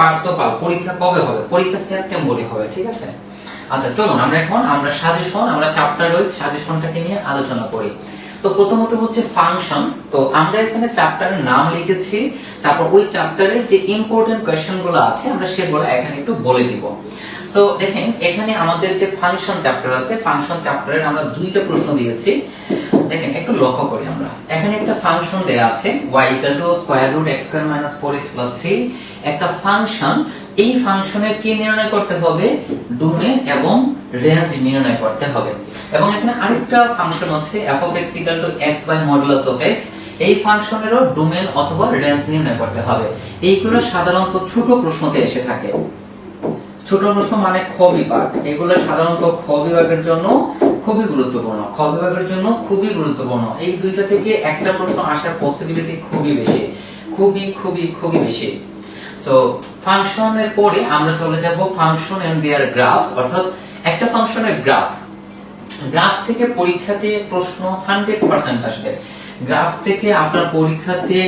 পাল পরীক্ষা কবে হবে? পরীক্ষা সেপ্টেম্বরে হবে, ঠিক আছে? আচ্ছা চলুন, আমরা এখন, আমরা সাজেশন, আমরা চ্যাপ্টার সাজেশনটাকে নিয়ে আলোচনা করি। তো প্রথমত হচ্ছে ফাংশন তো আমরা এখানে চ্যাপ্টারের নাম লিখেছি, তারপর ওই চ্যাপ্টারের যে ইম্পর্টেন্ট আছে, আমরা সেগুলো এখানে একটু বলে দিব। সো দেখেন, এখানে আমাদের যে ফাংশন চ্যাপ্টার আছে ফাংশন চ্যাপ্টারের আমরা দুইটা প্রশ্ন দিয়েছি। দেখেন, একটু লক্ষ্য করি আমরা। এখানে একটা ফাংশন দেয়া আছে, y equal to square root x square minus 4x 3 একটা ফাংশন এই ফাংশনের কি নির্ণয় করতে হবে? ডোমেন এবং রেঞ্জ নির্ণয় করতে হবে। এবং এখানে আরেকটা ফাংশন আছে, f of x equal to x by modulus of x এই ফাংশনেরও ডোমেন অথবা রেঞ্জ নির্ণয় করতে হবে। এইগুলো সাধারণত ছোট প্রশ্নতে এসে থাকে। ছোট প্রশ্ন মানে খ বিভাগ। এগুলো সাধারণত খ বিভাগের জন্য খুবই গুরুত্বপূর্ণ। খ বিভাগের জন্য খুবই গুরুত্বপূর্ণ। এই দুইটা থেকে একটা প্রশ্ন আসার পসিবিলিটি খুবই বেশি। খুবই খুবই খুবই বেশি। সো ফাংশনের পরে আমরা চলে যাব ফাংশন এন্ড দেয়ার গ্রাফস অর্থাৎ একটা ফাংশনের গ্রাফ গ্রাফ থেকে পরীক্ষাতে প্রশ্ন হান্ড্রেড পার্সেন্ট আসবে। গ্রাফ থেকে আপনার পরীক্ষাতে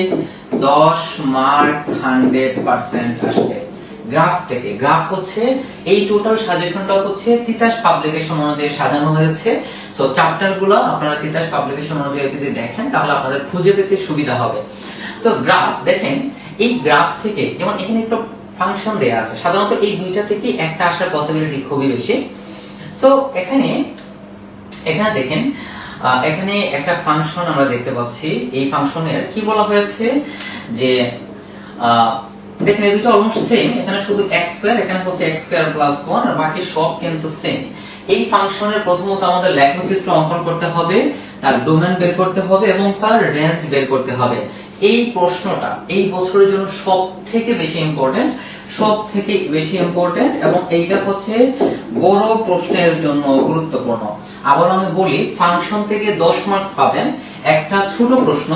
দশ মার্কস হান্ড্রেড পার্সেন্ট আসবে। গ্রাফ থেকে। গ্রাফ হচ্ছে, এই টোটাল সাজেশনটা হচ্ছে তিতাস পাবলিকেশন অনুযায়ী সাজানো হয়েছে। সো চ্যাপ্টারগুলো আপনারা তিতাস পাবলিকেশন অনুযায়ী যদি দেখেন, তাহলে আপনাদের খুঁজে পেতে সুবিধা হবে। সো গ্রাফ দেখেন এই গ্রাফ থেকে, যেমন এখানে একটা ফাংশন দেয়া আছে, সাধারণত এই দুইটা থেকে একটা আসার পসিবিলিটি খুবই বেশি। সো এখানে এখানে দেখেন এখানে একটা ফাংশন আমরা দেখতে পাচ্ছি। এই ফাংশনের কি বলা হয়েছে? যে দেখেন এই দুটো অলমোস্ট সেম এখানে শুধু x স্কয়ার এখানে হচ্ছে x স্কয়ার প্লাস 1 আর বাকি সব কিন্তু সেম এই ফাংশনের প্রথমত আমাদের লেখচিত্র অঙ্কন করতে হবে, তার ডোমেন বের করতে হবে এবং তার রেঞ্জ বের করতে হবে। এই প্রশ্নটা এই বছরের জন্য সব থেকে বেশি ইম্পর্টেন্ট সব থেকে বেশি ইম্পর্টেন্ট এবং এইটা হচ্ছে বড় প্রশ্নের জন্য গুরুত্বপূর্ণ। আবার আমি বলি ফাংশন থেকে 10 মার্কস পাবেন। একটা ছোট প্রশ্ন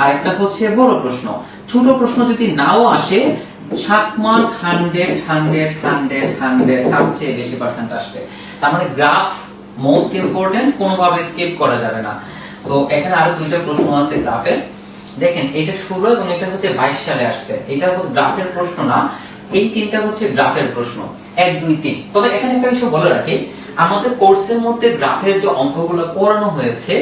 আর একটা হচ্ছে বড় প্রশ্ন। ছোট প্রশ্ন যদি নাও আসে, সাত mark hundred hundred hundred hundred তার চেয়ে বেশি পার্সেন্ট আসবে। তার মানে গ্রাফ মোস্ট ইম্পর্টেন্ট কোনোভাবে স্কিপ করা যাবে না। সো এখানে আরও দুইটা প্রশ্ন আছে গ্রাফের দেখেন, এটা ষোলো এবং এটা হচ্ছে বাইশ সালে আসছে। এটা হচ্ছে গ্রাফের প্রশ্ন না, এই তিনটা হচ্ছে গ্রাফের প্রশ্ন। এক, দুই, তিন। তবে এখানে একটা বিষয় বলে রাখি, আমাদের কোর্সের মধ্যে গ্রাফের যে অঙ্কগুলো পড়ানো হয়েছে,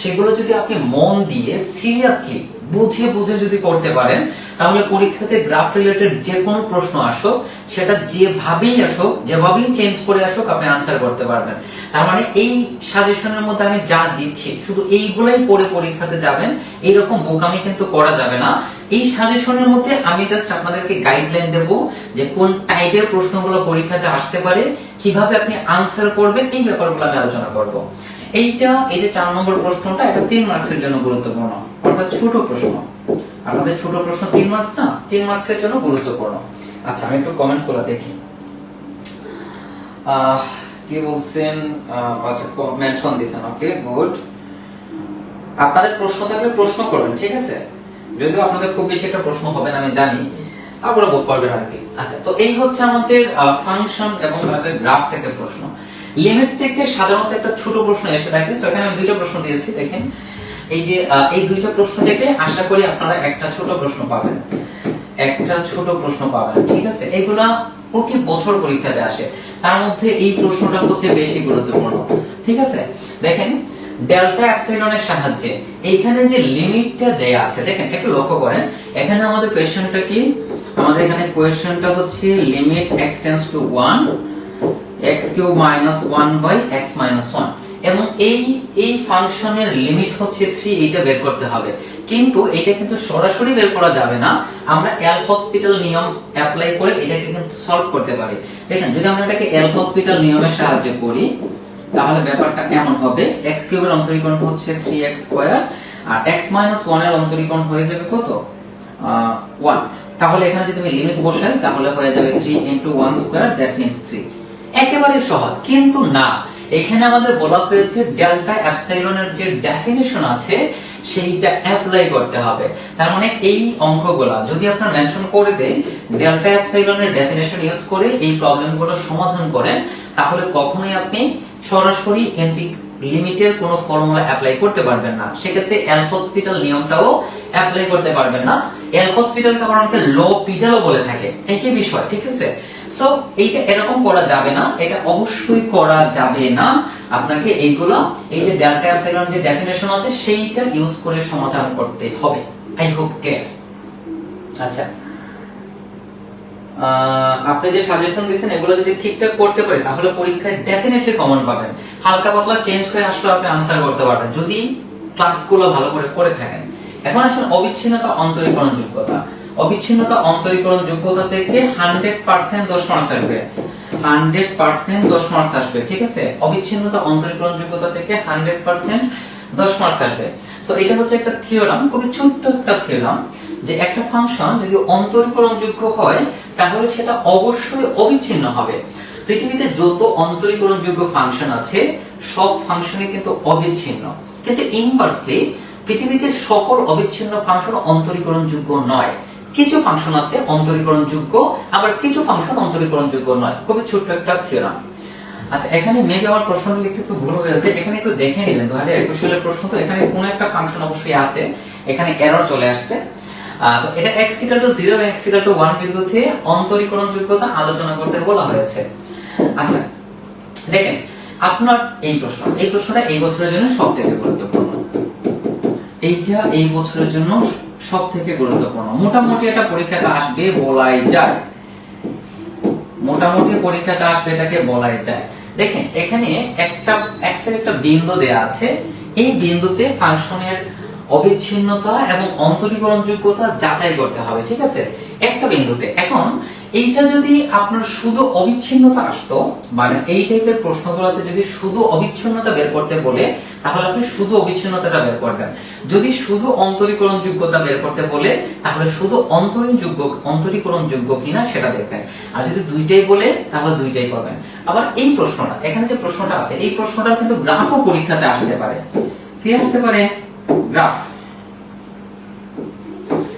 সেগুলো যদি আপনি মন দিয়ে সিরিয়াসলি বুঝে বুঝে যদি করতে পারেন, তাহলে পরীক্ষাতে গ্রাফ রিলেটেড যে কোনো প্রশ্ন আসুক, সেটা যেভাবেই আসুক, যেভাবেই চেঞ্জ করে আসুক, আপনি আনসার করতে পারবেন। তার মানে এই সাজেশনের মধ্যে আমি যা দিচ্ছি, শুধু এইগুলাই পড়ে পরীক্ষাতে যাবেন, এইরকম বোকামি কিন্তু করা যাবে না। এই সাজেশনের মধ্যে আমি জাস্ট আপনাদেরকে গাইডলাইন দেব যে কোন টাইপের প্রশ্নগুলো পরীক্ষাতে আসতে পারে, কীভাবে আপনি আনসার করবেন, এই ব্যাপারগুলো আমি আলোচনা করব। এইটা, এই যে চার নম্বর প্রশ্নটা এটা তিন মার্কসের জন্য গুরুত্বপূর্ণ। অর্থাৎ ছোট প্রশ্ন। আপনাদের ছোট প্রশ্ন তিন মার্কস না? তিন মার্কসের জন্য গুরুত্বপূর্ণ। আচ্ছা আমি একটু কমেন্টসগুলো দেখি। কি বলছেন? আচ্ছা মেনশন দিছেন ওকে গুড আপনাদের প্রশ্ন থাকলে প্রশ্ন করবেন, ঠিক আছে? যদিও আপনাদের খুব বেশি একটা প্রশ্ন হবে না, আমি জানি। তারপরে বোধ করবেন আর কি। আচ্ছা তো এই হচ্ছে আমাদের ফাংশন এবং তাদের গ্রাফ থেকে প্রশ্ন। লিমিট থেকে সাধারণত একটা ছোট প্রশ্ন এসে থাকে। তো এখানে আমি দুইটা প্রশ্ন দিয়েছি, দেখেন। এই যে এই দুইটা প্রশ্ন থেকে আশা করি আপনারা একটা ছোট প্রশ্ন পাবেন। একটা ছোট প্রশ্ন পাবেন, ঠিক আছে? এগুলা প্রতি বছর পরীক্ষাতে আসে। তার মধ্যে এই প্রশ্নটা হচ্ছে বেশি গুরুত্বপূর্ণ, ঠিক আছে? দেখেন ডেল্টা অ্যাপসাইলনের সাহায্যে এইখানে যে লিমিটটা দেয়া আছে, দেখেন, একটু লক্ষ্য করেন। এখানে আমাদের কোয়েশ্চেনটা কি? আমাদের এখানে কোয়েশ্চেনটা হচ্ছে limit tends to 1 x cube minus 1 by x minus 1 এবং এই এই ফাংশনের লিমিট হচ্ছে 3 এটা বের করতে হবে। কিন্তু এটা কিন্তু সরাসরি বের করা যাবে না। আমরা এল হসপিটাল নিয়ম অ্যাপ্লাই করে এটাকে কিন্তু সলভ করতে পারি। দেখেন, যদি আমরা এটাকে এল হসপিটাল নিয়মের সাহায্যে করি, তাহলে ব্যাপারটা কেমন হবে? x কিউবের অন্তরীকরণ হচ্ছে 3x স্কয়ার, আর x মাইনাস 1 এর অন্তরীকরণ হয়ে যাবে কত? 1 তাহলে এখানে যদি আমি লিমিট বসাই, তাহলে হয়ে যাবে 3 ইনটু 1 স্কয়ার, দ্যাট মিন্স 3 একেবারে সহজ, কিন্তু না। এখানে আমাদের বলা হয়েছে ডেল্টা এপসাইলনের যে ডেফিনিশন আছে, সেইটা অ্যাপ্লাই করতে হবে। তার মানে এই অঙ্কগুলা, যদি আপনার মেনশন করে দেয় ডেল্টা এপসাইলনের ডেফিনিশন ইউজ করে এই প্রবলেমগুলো সমাধান করেন, তাহলে কখনোই আপনি সরাসরি এন্টি লিমিটের কোনো ফর্মুলা অ্যাপ্লাই করতে পারবেন না। সেক্ষেত্রে এল হসপিটাল নিয়মটাও অ্যাপ্লাই করতে পারবেন না। এল হসপিটালকে অনেকে লো পিটালও বলে থাকে। একই বিষয়, ঠিক আছে? সো এইটা এরকম করা যাবে না, এটা অবশ্যই করা যাবে না। আপনাকে এইগুলো, এই যে ডেল্টা এপসাইলন যে ডেফিনেশন আছে, সেইটা ইউজ করে সমাধান করতে হবে। আই হোপ ক্লিয়ার আচ্ছা। আপনি যে সাজেশন দিয়েছেন, এগুলো যদি ঠিকঠাক করতে পারে তাহলে পরীক্ষায় ডেফিনেটলি কমন পাবেন। হালকা পাতলা চেঞ্জ হয়ে আসলে আপনি আনসার করতে পারবেন। যদি ক্লাসগুলো ভালো করে করে থাকেন। এখন আসেন অবিচ্ছিন্নতা অন্তরীকরণ যোগ্যতা অবিচ্ছিন্নতা অন্তরীকরণ যোগ্যতা থেকে হান্ড্রেড পার্সেন্ট দশ মার্কস আসবে। হান্ড্রেড পার্সেন্ট দশ মার্কস আসবে, ঠিক আছে? অবিচ্ছিন্নতা অন্তরীকরণ যোগ্যতা থেকে হান্ড্রেড পার্সেন্ট দশ মার্কস আসবে। সো এটা হচ্ছে একটা থিওরাম খুবই ছোট্ট একটা থিওরাম যে একটা ফাংশন যদি অন্তরীকরণযোগ্য হয়, তাহলে সেটা অবশ্যই অবিচ্ছিন্ন হবে। পৃথিবীতে যত অন্তরীকরণযোগ্য ফাংশন আছে, সব ফাংশনই কিন্তু অবিচ্ছিন্ন। কিন্তু ইনভার্সলি পৃথিবীতে সকল অবিচ্ছিন্ন ফাংশন অন্তরীকরণযোগ্য নয়। কিছু ফাংশন আছে অন্তরীকরণযোগ্য, আবার কিছু ফাংশন অন্তরীকরণযোগ্য নয়। খুবই ছোট্ট একটা থিওরাম আচ্ছা এখানে মেবি আমার প্রশ্নটা লিখতে একটু ভুল হয়েছে এখানে একটু দেখে নেবেন দু হাজার একুশ সালের প্রশ্ন তো, এখানে কোনো একটা ফাংশন অবশ্যই আছে। এখানে এরর চলে আসছে। তো এটা x ইকুয়াল টু 0 এবং x টু 1 বিন্দুতে অন্তরীকরণ যোগ্যতা আলোচনা করতে বলা হয়েছে। আচ্ছা দেখেন, আপনার এই প্রশ্ন। এই প্রশ্নটা এই বছরের জন্য সবথেকে গুরুত্বপূর্ণ। এইটা এই বছরের জন্য সব থেকে গুরুত্বপূর্ণ। মোটামুটি একটা পরীক্ষাতে আসবে, বলাই যায়। মোটামুটি পরীক্ষাতে আসবে, এটাকে বলাই যায়। দেখেন, এখানে একটা এক্স একটা বিন্দু দেয়া আছে। এই বিন্দুতে ফাংশনের অবিচ্ছিন্নতা এবং অন্তরীকরণ যোগ্যতা যাচাই করতে হবে, ঠিক আছে? একটা বিন্দুতে। এখন এইটা যদি আপনার শুধু অবিচ্ছিন্নতা আসতো মানে এই টাইপের প্রশ্নগুলোতে যদি শুধু অবিচ্ছিন্নতা বের করতে বলে, তাহলে আপনি শুধু অবিচ্ছিন্নতাটা বের করবেন। যদি শুধু অন্তরীকরণ যোগ্যতা বের করতে বলে, তাহলে শুধু অন্তরীণ যোগ্য অন্তরীকরণ যোগ্য কিনা সেটা দেখবেন। আর যদি দুইটাই বলে, তাহলে দুইটাই করবেন। আবার এই প্রশ্নটা, এখানে যে প্রশ্নটা আছে, এই প্রশ্নটা কিন্তু গ্রাফও পরীক্ষাতে আসতে পারে। কি আসতে পারে? গ্রাফ।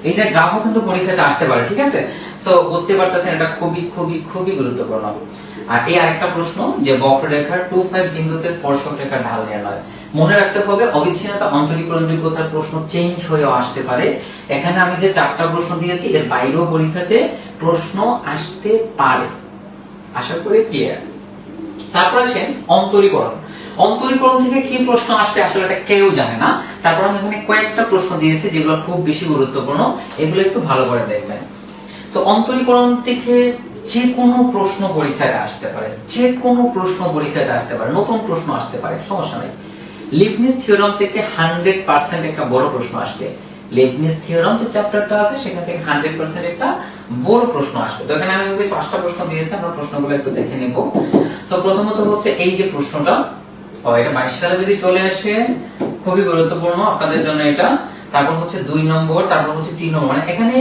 এইটা গ্রাফও কিন্তু পরীক্ষাতে আসতে পারে, ঠিক আছে? সো বুঝতে পারতেছেন, এটা খুবই খুবই খুবই গুরুত্বপূর্ণ। আর এই আরেকটা প্রশ্ন, যে বক্ররেখার টু ফাইভ বিন্দুতে স্পর্শক রেখার ঢাল নির্ণয় মনে রাখতে হবে, অবিচ্ছিন্নতা অন্তরীকরণ যোগ্যতার প্রশ্ন চেঞ্জ হয়েও আসতে পারে। এখানে আমি যে চারটা প্রশ্ন দিয়েছি, এর বাইরেও পরীক্ষাতে প্রশ্ন আসতে পারে। আশা করি ক্লিয়ার তারপর আসেন অন্তরীকরণ। অন্তরীকরণ থেকে কি প্রশ্ন আসবে আসলে এটা কেউ জানে না। তারপর আমি এখানে কয়েকটা প্রশ্ন দিয়েছি, যেগুলো খুব বেশি গুরুত্বপূর্ণ। এগুলো একটু ভালো করে দেখবেন। তো অন্তরীকরণ থেকে যে কোনো প্রশ্ন পরীক্ষায় আসতে পারে, যে কোনো প্রশ্ন পরীক্ষায় আসতে পারে, নতুন প্রশ্ন আসতে পারে, সমস্যা নাই। লিবনিস থিওরাম থেকে হান্ড্রেড পার্সেন্ট একটা বড় প্রশ্ন আসবে। লেবনিস থিওরাম যে চ্যাপ্টারটা আছে, সেখান থেকে হান্ড্রেড পার্সেন্ট একটা বড় প্রশ্ন আসবে। তো এখানে আমি বেশ পাঁচটা প্রশ্ন দিয়েছি, আমরা প্রশ্নগুলো একটু দেখে নেব। তো প্রথমত হচ্ছে এই যে প্রশ্নটা এটা বাইশ সালে যদি চলে আসে, খুবই গুরুত্বপূর্ণ আপনাদের জন্য এটা। তারপর হচ্ছে দুই নম্বর, তারপর হচ্ছে তিন নম্বর। মানে এখানে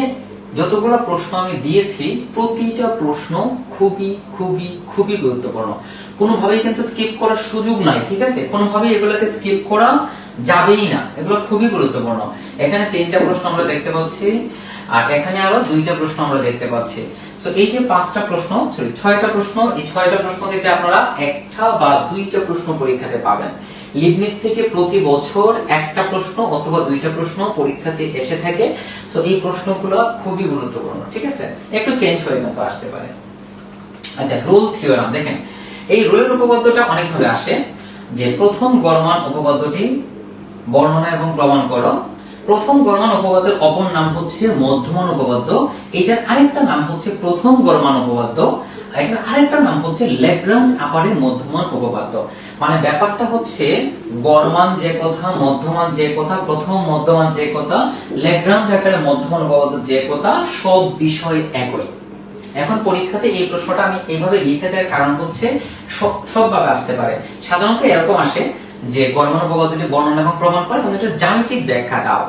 যতগুলো প্রশ্ন আমি দিয়েছি, প্রতিটা প্রশ্ন খুবই খুবই খুবই গুরুত্বপূর্ণ। কোনোভাবেই কিন্তু স্কিপ করার সুযোগ নাই, ঠিক আছে? কোনোভাবেই এগুলোকে স্কিপ করা যাবেই না। এগুলো খুবই গুরুত্বপূর্ণ। এখানে তিনটা প্রশ্ন আমরা দেখতে পাচ্ছি, আর এখানে আরও দুইটা প্রশ্ন আমরা দেখতে পাচ্ছি। সো এই যে পাঁচটা প্রশ্ন সরি ছয়টা প্রশ্ন, এই ছয়টা প্রশ্ন থেকে আপনারা একটা বা দুইটা প্রশ্ন পরীক্ষাতে পাবেন। লিবনিস থেকে প্রতি বছর একটা প্রশ্ন অথবা দুইটা প্রশ্ন পরীক্ষাতে এসে থাকে। সো এই প্রশ্নগুলো খুবই গুরুত্বপূর্ণ, ঠিক আছে? একটু চেঞ্জ হয়ে কিন্তু আসতে পারে। আচ্ছা রোল থিওরাম দেখেন। এই রোলের উপপাদ্যটা অনেকভাবে আসে। যে প্রথম গরমান উপপাদ্যটি বর্ণনা এবং প্রমাণ করো। প্রথম গরমান উপপাদ্যের অপর নাম হচ্ছে মধ্যমান উপপাদ্য। এটার আরেকটা নাম হচ্ছে প্রথম গরমান উপপাদ্য। এটার আরেকটা নাম হচ্ছে ল্যাগ্রাঞ্জ আপারে মধ্যমান উপপাদ্য। মানে ব্যাপারটা হচ্ছে গরমান যে কথা, মধ্যমান যে কথা, প্রথম মধ্যমান যে কথা, ল্যাগ্রাঞ্জ আকারে মধ্যমান উপপাদ্য যে কথা, সব বিষয় একই। এখন পরীক্ষাতে এই প্রশ্নটা আমি এইভাবে লিখে দেওয়ার কারণ হচ্ছে সবভাবে আসতে পারে। সাধারণত এরকম আসে যে গণমান উপপাদ্যটি বর্ণনা এবং প্রমাণ করে এবং এটা জ্যামিতিক ব্যাখ্যা দাও।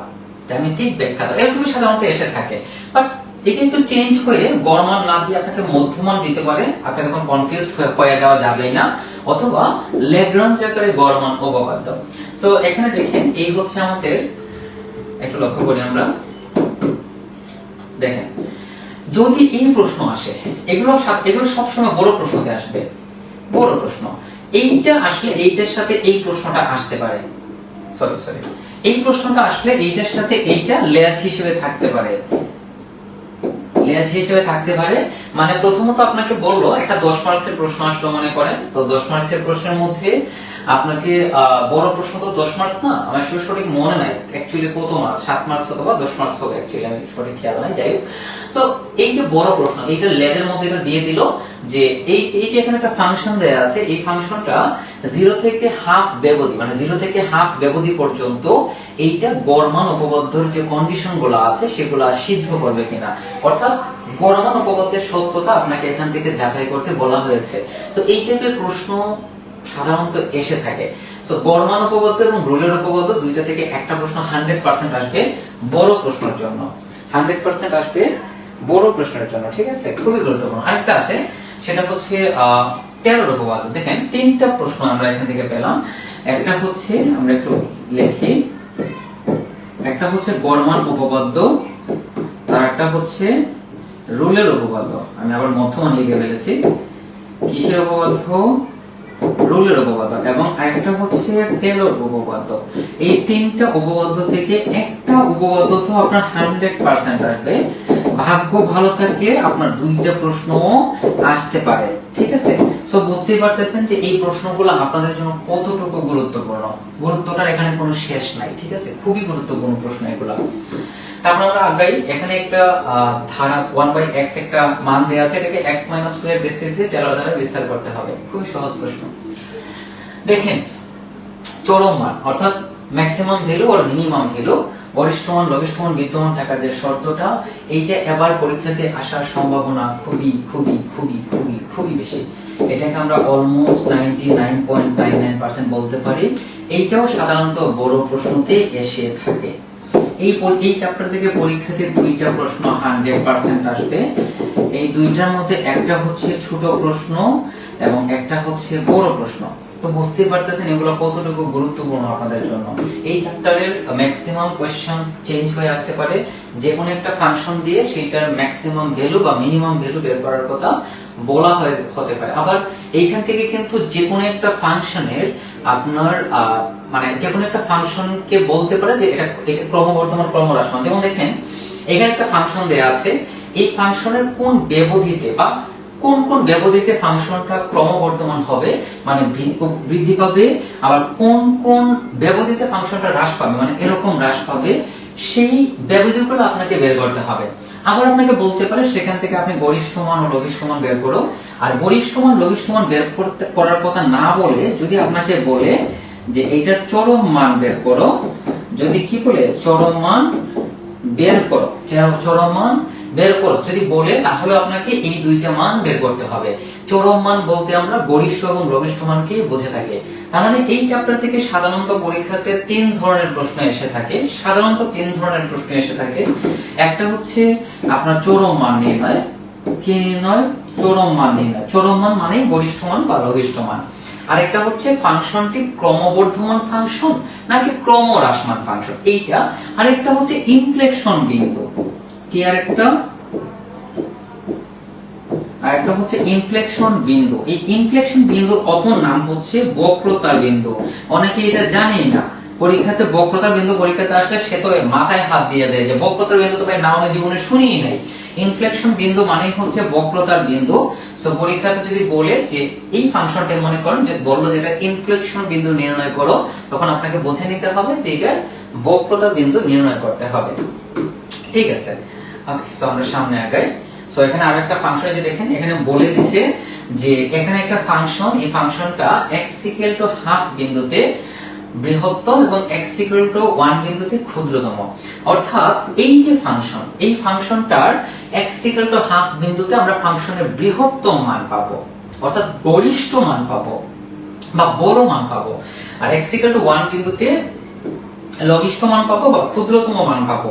জ্যামিতিক ব্যাখ্যা দাও। এরকমই সাধারণত এসে থাকে। বাট এটা একটু চেঞ্জ হয়ে গণমান না দিয়ে আপনাকে মধ্যমান দিতে পারে আপনাকে তখন কনফিউজ হয়ে যাওয়া যাবে না। অথবা লেগ্রাঞ্জ আকারে গড়মান উপপাদ্য সো এখানে দেখেন, এই হচ্ছে আমাদের, একটু লক্ষ্য করি আমরা। দেখেন, যদি এই প্রশ্ন আসে, এগুলো এগুলো সবসময় বড় প্রশ্নতে আসবে। বড় প্রশ্ন। এইটা আসলে এইটার সাথে এই প্রশ্নটা আসতে পারে। সরি সরি এই প্রশ্নটা আসলে এইটার সাথে এইটা লেয়ার হিসেবে থাকতে পারে। লেজ হিসেবে থাকতে পারে। মানে প্রথমত আপনাকে বলল, একটা দশ মার্কসের প্রশ্ন আসলো মনে করেন। তো দশ মার্কসের প্রশ্নের মধ্যে আপনাকে বড় প্রশ্ন তো দশ মার্কস না। আমার সঠিক মনে নাই। অ্যাকচুয়ালি কত মার্কস সাত মার্কস দশ মার্কস হবে অ্যাকচুয়ালি আমি সঠিক খেয়াল নাই, যাই হোক। তো এই যে বড় প্রশ্ন, এইটা লেজের মধ্যে এটা দিয়ে দিল যে এই এই যে এখানে একটা ফাংশন দেয়া আছে, এই ফাংশনটা জিরো থেকে হাফ ব্যবধি মানে জিরো থেকে হাফ ব্যবধি পর্যন্ত এইটা গড়মান উপপাদ্যর যে কন্ডিশনগুলো আছে, সেগুলো সিদ্ধ করবে কিনা। অর্থাৎ গরমান উপপাদ্যের সত্যতা আপনাকে এখান থেকে যাচাই করতে বলা হয়েছে। তো এই টাইপের প্রশ্ন সাধারণত এসে থাকে। সো গড়মান উপপাদ্য এবং রুলের উপপাদ্য দুইটা থেকে একটা প্রশ্ন হান্ড্রেড পার্সেন্ট আসবে বড় প্রশ্নের জন্য। হান্ড্রেড পার্সেন্ট আসবে বড় প্রশ্নের জন্য, ঠিক আছে? খুবই গুরুত্বপূর্ণ। আরেকটা আছে, সেটা হচ্ছে তেরোর উপপাদ্য দেখেন, তিনটা প্রশ্ন আমরা এখান থেকে পেলাম। একটা হচ্ছে, আমরা একটু লিখি। একটা হচ্ছে গড়মান উপপাদ্য, আর একটা হচ্ছে রুলের উপপাদ্য। আমি আবার মধ্যমান লিখে ফেলেছি। কিসের উপপাদ্য? রুলের উপপাদ্য। এবং আরেকটা হচ্ছে টেলর উপপাদ্য। এই তিনটা উপপাদ্য থেকে একটা উপপাদ্য তো আপনার হান্ড্রেড পার্সেন্ট আসবে। ভাগ্য ভালো থাকলে আপনার দুইটা প্রশ্ন আসতে পারে। ঠিক আছে? সো বুঝতেই পারতেছেন যে এই প্রশ্নগুলো আপনাদের জন্য কতটুকু গুরুত্বপূর্ণ? গুরুত্বটার এখানে কোনো শেষ নাই, ঠিক আছে? খুবই গুরুত্বপূর্ণ প্রশ্ন এগুলো। তারপর আমরা আগাই। এখানে একটা ধারা ওয়ান বাই এক্স একটা মান দেওয়া আছে। এটাকে এক্স মাইনাস টু এর বিস্তৃতি টেলর দ্বারা বিস্তার করতে হবে। খুবই সহজ প্রশ্ন। দেখেন, চরম মান, অর্থাৎ ম্যাক্সিমাম ভ্যালু আর মিনিমাম ভ্যালু গরিষ্ঠ মান বিদ্যমান থাকার যে শর্তটা, এইটা এবার পরীক্ষাতে আসার সম্ভাবনা খুবই খুবই খুবই খুবই খুবই বেশি। এটাকে আমরা almost ninety nine point nine nine percent বলতে পারি। এইটাও সাধারণত বড় প্রশ্নতে এসে থাকে। এই এই চ্যাপ্টার থেকে পরীক্ষাতে দুইটা প্রশ্ন হান্ড্রেড পার্সেন্ট আসবে। এই দুইটার মধ্যে একটা হচ্ছে ছোট প্রশ্ন এবং একটা হচ্ছে বড় প্রশ্ন। তো বুঝতে পারতেছেন এগুলো কতটুকু গুরুত্বপূর্ণ আপনাদের জন্য। এই চ্যাপ্টারের ম্যাক্সিমাম কোয়েশ্চন চেঞ্জ হয়ে আসতে পারে। যে কোনো একটা ফাংশন দিয়ে সেইটার ম্যাক্সিমাম ভ্যালু বা মিনিমাম ভ্যালু বের করার কথা বলা হয়, হতে পারে। আবার এইখান থেকে কিন্তু যে কোনো একটা ফাংশনের আপনার মানে যে কোনো একটা ফাংশনকে বলতে পারে যে এটা এটা ক্রমবর্ধমান, ক্রমহ্রাসমান। যেমন দেখেন, এখানে একটা ফাংশন দেয়া আছে। এই ফাংশনের কোন ব্যবধিতে বা কোন কোন ব্যবধিতে ফাংশনটা ক্রমবর্ধমান হবে মানে বৃদ্ধি- পাবে, আবার কোন কোন ব্যবধিতে ফাংশনটা হ্রাস পাবে মানে এরকম হ্রাস পাবে, সেই ব্যবধিগুলো আপনাকে বের করতে হবে। আবার আপনাকে বলতে পারে, সেখান থেকে আপনি গরিষ্ঠ মান ও লঘিষ্ঠ মান বের করো। আর গরিষ্ঠ মান, লঘিষ্ঠ মান বের করতে, করার কথা না বলে, যদি আপনাকে বলে যে এইটার চরম মান বের করো, যদি কি বলে, চরম মান বের করো চর- চরম মান বের করো। যদি বলে, তাহলে আপনাকে এই দুইটা মান বের করতে হবে। চরম মান বলতে আমরা গরিষ্ঠ এবং লঘিষ্ঠ মানকে বুঝে থাকি। তার মানে এই চ্যাপ্টার থেকে সাধারণত পরীক্ষাতে তিন ধরনের প্রশ্ন এসে থাকে। সাধারণত তিন ধরনের প্রশ্ন এসে থাকে। একটা হচ্ছে আপনার চরম মান নির্ণয়। কি নির্ণয়? চরম মান নির্ণয়। চরম মান মানেই গরিষ্ঠ মান বা লঘিষ্ঠ মান। আরেকটা হচ্ছে ফাংশনটি ক্রমবর্ধমান ফাংশন নাকি ক্রমহ্রাসমান ফাংশন? এইটা। আরেকটা হচ্ছে ইনফ্লেকশন বিন্দু। কি আরেকটা? আরেকটা হচ্ছে ইনফ্লেকশন বিন্দু। এই ইনফ্লেকশন বিন্দুর অপর নাম হচ্ছে বক্রতার বিন্দু। অনেকে এটা না। পরীক্ষাতে বক্রতার বিন্দু পরীক্ষাতে আসলে সে তো মাথায় হাত দিয়ে দেয় যে বক্রতার বিন্দু তো ভাই জীবনে নাই। ইনফ্লেকশন বিন্দু মানেই হচ্ছে বক্রতার বিন্দু। সো পরীক্ষাতে যদি বলে যে এই ফাংশনটা মনে করেন যে বলল যেটা ইনফ্লেকশন বিন্দু নির্ণয় করো, তখন আপনাকে বুঝে নিতে হবে যে এটার বক্রতার বিন্দু নির্ণয় করতে হবে। ঠিক আছে? সামনে এখানে ফাংশন বলে যে এখানে একটা ফাংশনটা হাফ বিন্দুতে বৃহত্তম এবং x ইকুয়াল টু 1 বিন্দুতে ক্ষুদ্রতম। অর্থাৎ এই যে ফাংশন এই ফাংশনটার ইকুয়াল টু হাফ বিন্দুতে আমরা ফাংশনের বৃহত্তম মান পাবো। অর্থাৎ গরিষ্ঠ মান পাবো বা বড় মান পাবো। আর ইকুয়াল টু 1 বিন্দুতে লঘিষ্ঠ মান পাবো বা ক্ষুদ্রতম মান পাবো।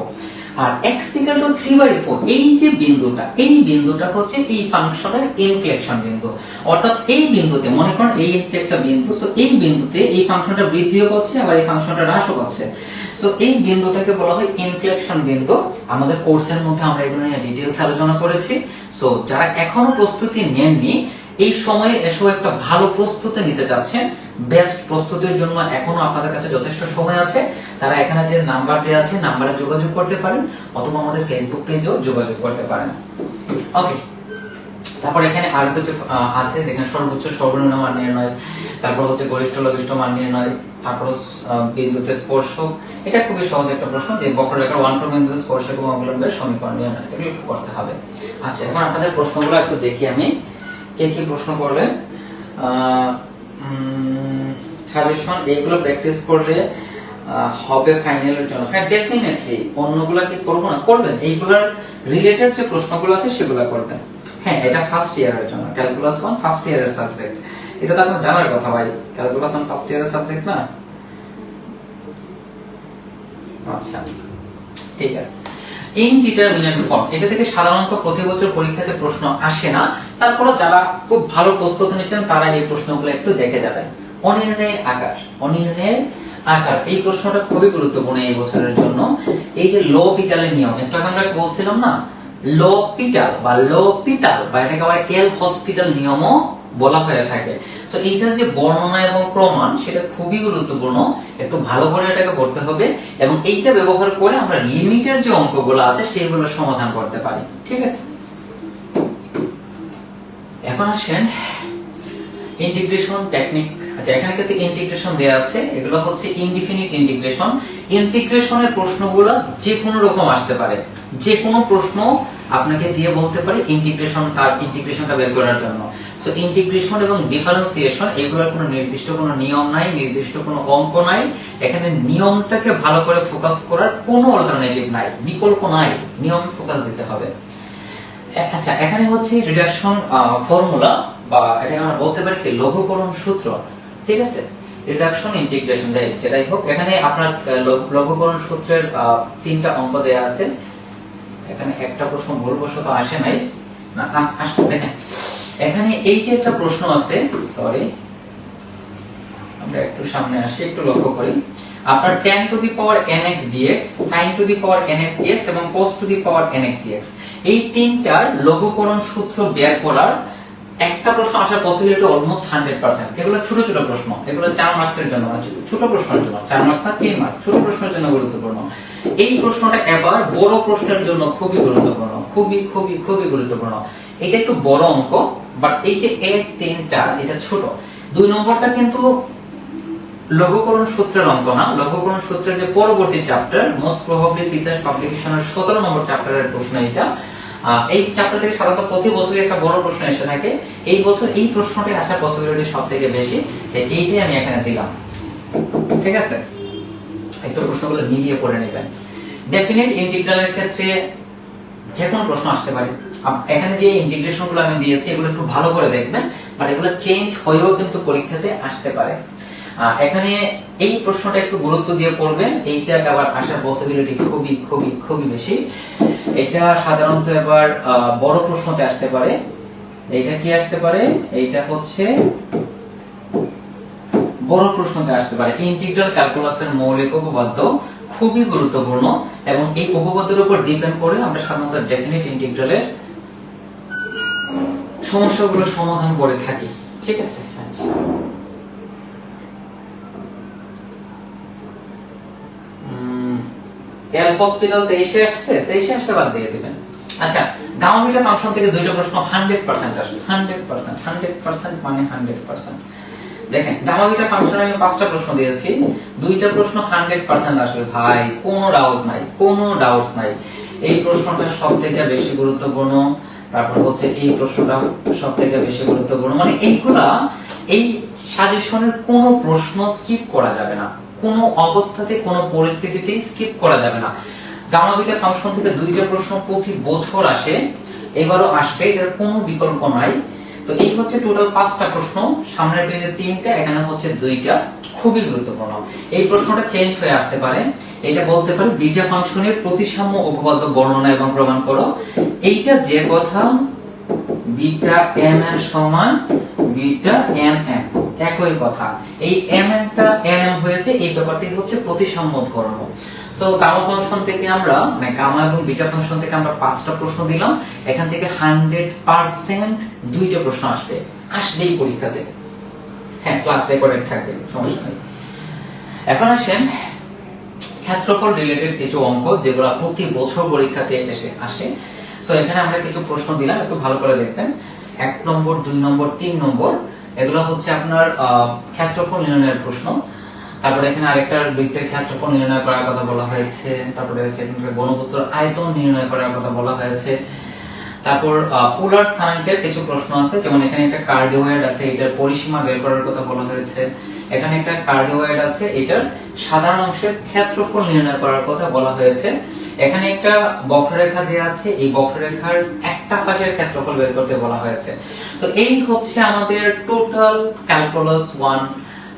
আর x ইকুয়াল টু 3 বাই 4 এই যে বিন্দুটা, এই বিন্দুটা হচ্ছে এই ফাংশনের ইনফ্লেকশন বিন্দু। অর্থাৎ এই বিন্দুতে, মনে করেন এই হচ্ছে একটা বিন্দু সো এই বিন্দুতে এই ফাংশনটা বৃদ্ধিও পাচ্ছে আবার এই ফাংশনটা হ্রাসও পাচ্ছে। সো এই বিন্দুটাকে বলা হয় ইনফ্লেকশন বিন্দু। আমাদের কোর্সের মধ্যে আমরা এগুলো নিয়ে ডিটেইলস আলোচনা করেছি। সো যারা এখনও প্রস্তুতি নেননি এই সময়ে এসব একটা ভালো প্রস্তুতি নিতে চাচ্ছেন বেস্ট প্রস্তুতির জন্য এখনও আপনাদের কাছে যথেষ্ট সময় আছে। তারা এখানে যে নাম্বার দেওয়া আছে, নাম্বারে যোগাযোগ করতে পারেন অথবা আমাদের ফেসবুক পেজেও যোগাযোগ করতে পারেন। ওকে তারপর এখানে আর কিছু আছে। দেখেন সর্বোচ্চ সর্বনিম্ন মান নির্ণয়, তারপর হচ্ছে গরিষ্ঠ লঘিষ্ঠ মান নির্ণয়, তারপর বিন্দুতে স্পর্শক। এটা খুবই সহজ একটা প্রশ্ন যে বক্ররেখার ওয়ান ফোর বিন্দুতে স্পর্শক এবং অবলম্বের সমীকরণ নির্ণয় এগুলো করতে হবে। আচ্ছা এখন আপনাদের প্রশ্নগুলো একটু দেখি আমি। কে কি প্রশ্ন করবেন সাজেশন এইগুলো প্র্যাকটিস করলে হবে ফাইনালের জন্য। হ্যাঁ ডেফিনেটলি অন্যগুলা কি করব না? করবেন। এইগুলোর রিলেটেড যে প্রশ্নগুলো আছে, সেগুলো করবেন। হ্যাঁ এটা ফার্স্ট ইয়ারের জন্য। ক্যালকুলাস ওয়ান ফার্স্ট ইয়ারের সাবজেক্ট এটা তো আপনার জানার কথা ভাই। ক্যালকুলাস ওয়ান ফার্স্ট ইয়ারের সাবজেক্ট না? আচ্ছা ঠিক আছে। ইনডিটারমিনেন্ট ফর্ম এটা থেকে সাধারণত প্রতি বছর পরীক্ষাতে প্রশ্ন আসে না। তারপরে যারা খুব ভালো প্রস্তুতি নিচ্ছেন, তারা এই প্রশ্নগুলো একটু দেখে যাবেন। অনির্ণয় আকার। অনির্ণয় আকার। এই প্রশ্নটা খুবই গুরুত্বপূর্ণ এই বছরের জন্য। এই যে লো পিটালের নিয়ম, একটু আমরা বলছিলাম না? লো পিটাল বা লো পিটাল বা এটাকে আবার এল হসপিটাল নিয়মও বলা হয়ে থাকে। তো এইটার যে বর্ণনা এবং প্রমাণ, সেটা খুবই গুরুত্বপূর্ণ। একটু ভালো করে এটাকে করতে হবে। এবং এইটা ব্যবহার করে আমরা লিমিটের যে অঙ্কগুলো আছে, সেগুলো সমাধান করতে পারি। ঠিক আছে? এখন আসেন। ইন্টিগ্রেশন টেকনিক আচ্ছা এখানে কিছু ইন্টিগ্রেশন দেয়া আছে। এগুলো হচ্ছে ইনডিফিনিট ইন্টিগ্রেশন ইন্টিগ্রেশনের প্রশ্নগুলো যে কোনো রকম আসতে পারে। যে কোনো প্রশ্ন আপনাকে দিয়ে বলতে পারে ইন্টিগ্রেশন তার ইন্টিগ্রেশনটা বের করার জন্য। সো ইন্টিগ্রেশন এবং ডিফারেন্সিয়েশন এগুলোর কোনো নির্দিষ্ট কোনো নিয়ম নাই, নির্দিষ্ট কোনো অঙ্ক নাই। এখানে নিয়মটাকে ভালো করে ফোকাস করার কোনো অল্টারনেটিভ নাই, বিকল্প নাই, নিয়ম ফোকাস দিতে হবে। আচ্ছা এখানে হচ্ছে রিডাকশন ফর্মুলা বা এটাকে আমরা বলতে পারি কি, লঘুকরণ সূত্র, ঠিক আছে? রিডাকশন ইন্টিগ্রেশন যাই যেটাই হোক, এখানে আপনার লঘু- লঘুকরণ সূত্রের তিনটা অঙ্ক দেয়া আছে। এখানে একটা প্রশ্ন ভুলবশত আসে নাই। না আসছে, দেখেন। এখানে এই যে একটা প্রশ্ন আছে সরি আমরা একটু সামনে আসি, একটু লক্ষ্য করি। আপনার tan to the power nx dx, sin to the power nx dx এবং cos to the power nx dx এই তিনটার লঘুকরণ সূত্র বের করার একটা প্রশ্ন আসার পসিবিলিটি অলমোস্ট হান্ড্রেড পার্সেন্ট এগুলো ছোট ছোট প্রশ্ন, এগুলো চার মার্কসের জন্য ছোট- প্রশ্নের জন্য, চার মার্কস না তিন মার্কস ছোট প্রশ্নের জন্য গুরুত্বপূর্ণ। এই প্রশ্নটা এবার বড় প্রশ্নের জন্য খুবই গুরুত্বপূর্ণ, খুবই খুবই খুবই গুরুত্বপূর্ণ। এটা একটু বড় অঙ্ক বাট এই যে এক, তিন, চার, এটা ছোট। দুই নম্বরটা কিন্তু লঘুকরণ সূত্রের অঙ্ক না। লঘুকরণ সূত্রের যে পরবর্তী চ্যাপ্টার মোস্ট প্রবাবলি তিতাস পাবলিকেশনের সতেরো নম্বর চ্যাপ্টারের প্রশ্ন এটা। এই চ্যাপ্টার থেকে সাধারণত প্রতি বছরই একটা বড় প্রশ্ন এসে থাকে। এই বছর এই প্রশ্নটি আসার পসিবিলিটি সব থেকে বেশি এইটাই আমি এখানে দিলাম। ঠিক আছে? একটু প্রশ্নগুলো মিলিয়ে পড়ে নেবেন। ডেফিনেট ইন্টিগ্রালের ক্ষেত্রে যে কোনো প্রশ্ন আসতে পারে। এখানে যে ইন্টিগ্রেশনগুলো আমি দিয়েছি, এগুলো একটু ভালো করে দেখবেন বাট এগুলো চেঞ্জ হয়েও কিন্তু পরীক্ষাতে আসতে পারে। এখানে এই প্রশ্নটা একটু গুরুত্ব দিয়ে পড়বেন, এইটা আবার আসার পসিবিলিটি খুবই খুবই খুবই বেশি। এটা সাধারণত এবার বড় প্রশ্নতে আসতে পারে। এইটা কি আসতে পারে? এইটা হচ্ছে বড় প্রশ্নতে আসতে পারে। ইন্টিগ্রাল ক্যালকুলাসের মৌলিক উপপাদ্য খুবই গুরুত্বপূর্ণ এবং এই উপপাদ্যের উপর ডিপেন্ড করে আমরা সাধারণত ডেফিনিট ইন্টিগ্রালের সমস্যাগুলো সমাধান করে থাকি। ঠিক আছে? এল হসপিটাল তেইশে আসছে? তেইশে বাদ দিয়ে আচ্ছা ফাংশন থেকে প্রশ্ন, হান্ড্রেড পার্সেন্ট আসবে হান্ড্রেড পার্সেন্ট হান্ড্রেড পার্সেন্ট মানে হান্ড্রেড পার্সেন্ট। দেখেন গামা বিটা ফাংশনে আমি পাঁচটা প্রশ্ন দিয়েছি। দুইটা প্রশ্ন হান্ড্রেড পার্সেন্ট আসবে। ভাই, কোনো ডাউট নাই, কোনো ডাউটস নাই। এই প্রশ্নটা সব থেকে বেশি গুরুত্বপূর্ণ। তারপর হচ্ছে এই প্রশ্নটা সব থেকে বেশি গুরুত্বপূর্ণ। মানে এইগুলা, এই সাজেশনের কোনো প্রশ্ন স্কিপ করা যাবে না। কোনো অবস্থাতে, কোনো পরিস্থিতিতেই স্কিপ করা যাবে না। জামাবিদের ফাংশন থেকে দুইটা প্রশ্ন প্রতি বছর আসে। এবারও আসবে, এটার কোনো বিকল্প নাই। তো এই হচ্ছে টোটাল পাঁচটা প্রশ্ন। সামনের পেজে তিনটা, এখানে হচ্ছে দুইটা। খুবই গুরুত্বপূর্ণ। এই প্রশ্নটা চেঞ্জ হয়ে আসতে পারে। এটা বলতে পারে বিটা ফাংশনের প্রতিসাম্য উপপাদ্য বর্ণনা এবং প্রমাণ করো। এইটা যে কথা, বিটা এম এর সমান, বিটা এন এম একই কথা। এই এম এমটা এন এম হয়েছে, এই ব্যাপারটি হচ্ছে প্রতিসাম্য ধর্ম। সো গামা ফাংশন থেকে আমরা মানে গামা এবং বিটা ফাংশন থেকে আমরা পাঁচটা প্রশ্ন দিলাম। এখান থেকে হান্ড্রেড পার্সেন্ট দুইটা প্রশ্ন আসবে। আসবেই পরীক্ষাতে। হ্যাঁ ক্লাস রেকর্ডেড থাকবে, সমস্যা নেই। এখন আসেন, ক্ষেত্রফল রিলেটেড কিছু অঙ্ক যেগুলো প্রতি বছর পরীক্ষাতে এসে আসে। সো এখানে আমরা কিছু প্রশ্ন দিলাম, একটু ভালো করে দেখবেন। এক নম্বর, দুই নম্বর, তিন নম্বর, এগুলো হচ্ছে আপনার ক্ষেত্রফল নির্ণয়ের প্রশ্ন। তারপরে এখানে আরেকটা বৃত্তের ক্ষেত্রফল নির্ণয় করার কথা বলা হয়েছে। তারপরে হচ্ছে এখানকার ঘনবস্তুর আয়তন নির্ণয় করার কথা বলা হয়েছে। তারপর পোলার স্থানাঙ্কের কিছু প্রশ্ন আছে। যেমন এখানে একটা কার্ডিওয়েড আছে, এটার পরিসীমা বের করার কথা বলা হয়েছে। এখানে একটা কার্ডিওয়েড আছে, এটার সাধারণ অংশের ক্ষেত্রফল নির্ণয় করার কথা বলা হয়েছে। এখানে একটা বক্ররেখা দেওয়া আছে, এই বক্ররেখার একটা পাশের ক্ষেত্রফল বের করতে বলা হয়েছে। তো এই হচ্ছে আমাদের total calculus one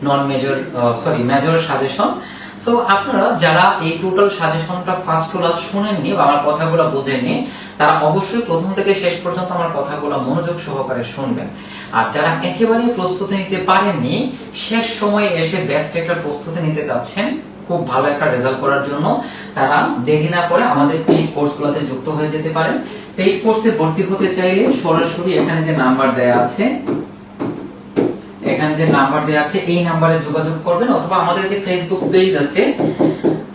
non major sorry major suggestion so আপনারা যারা এই টোটাল সাজেশনটা ফার্স্ট ক্লাস শুনেননি বা আমার কথাগুলো বোঝেননি, তারা অবশ্যই প্রথম থেকে শেষ পর্যন্ত আমার কথাগুলো মনোযোগ সহকারে শুনবেন। আর যারা একেবারেই প্রস্তুতি নিতে পারেননি, শেষ সময়ে এসে বেস্ট একটা প্রস্তুতি নিতে চাচ্ছেন, খুব ভালো একটা রেজাল্ট করার জন্য, তারা দেরি না করে আমাদের পেইড কোর্সগুলোতে যুক্ত হয়ে যেতে পারেন। পেইড কোর্সে ভর্তি হতে চাইলে সরাসরি এখানে যে নাম্বার দেয়া আছে এখানে যে নাম্বার দেওয়া আছে, এই নাম্বারে যোগাযোগ করবেন, অথবা আমাদের যে ফেসবুক পেজ আছে,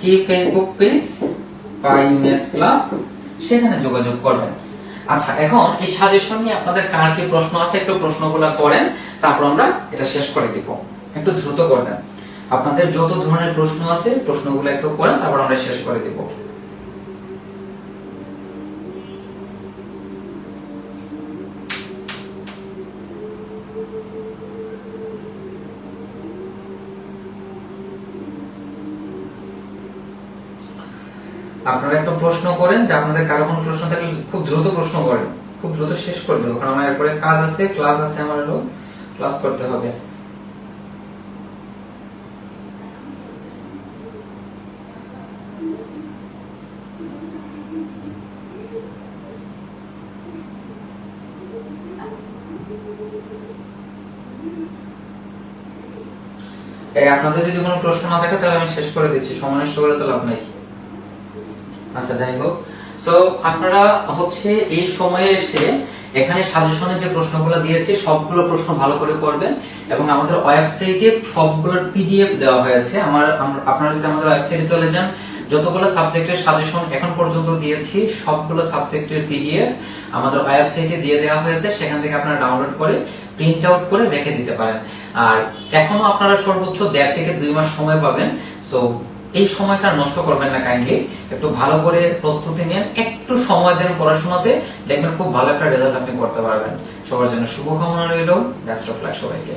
কি Facebook page pi math club সেখানে যোগাযোগ করবেন। আচ্ছা এখন এই সাজেশন নিয়ে আপনাদের কার কি প্রশ্ন আছে, একটু প্রশ্নগুলো করেন, তারপর আমরা এটা শেষ করে দিব। একটু দ্রুত করবেন। আপনাদের যত ধরনের প্রশ্ন আছে, প্রশ্নগুলো একটু করেন, তারপর আমরা শেষ করে দিব। আপনারা একটা প্রশ্ন করেন যে আপনাদের কারও কোনো প্রশ্ন থাকলে খুব দ্রুত প্রশ্ন করেন। খুব দ্রুত শেষ করে দেবো, কারণ আমার এরপরে কাজ আছে, ক্লাস আছে আমার ক্লাস করতে হবে। আপনাদের যদি কোনো প্রশ্ন না থাকে, তাহলে আমি শেষ করে দিচ্ছি। সময় নষ্ট করে তো লাভ নাই। আচ্ছা যাই হোক। সো আপনারা হচ্ছে এই সময়ে এসে এখানে সাজেশনে যে প্রশ্নগুলো দিয়েছে, সবগুলো প্রশ্ন ভালো করে করবেন এবং আমাদের ওয়েবসাইটে সবগুলোর পিডিএফ দেওয়া হয়েছে। আমার আপনারা যদি আমাদের ওয়েবসাইটে চলে যান, যতগুলো সাবজেক্টের সাজেশন এখন পর্যন্ত দিয়েছি, সবগুলো সাবজেক্টের পিডিএফ আমাদের ওয়েবসাইটে দিয়ে দেওয়া হয়েছে। সেখান থেকে আপনারা ডাউনলোড করে প্রিন্ট আউট করে রেখে দিতে পারেন। আর এখনও আপনারা সর্বোচ্চ দেড় থেকে দুই মাস সময় পাবেন। সো এই সময়টা নষ্ট করবেন না কাইন্ডলি একটু ভালো করে প্রস্তুতি নেন একটু সময় দেন পড়াশোনাতে, দেখবেন খুব ভালো একটা রেজাল্ট আপনি করতে পারবেন। সবার জন্য শুভকামনা রইল। বেস্ট অফ লাক সবাইকে।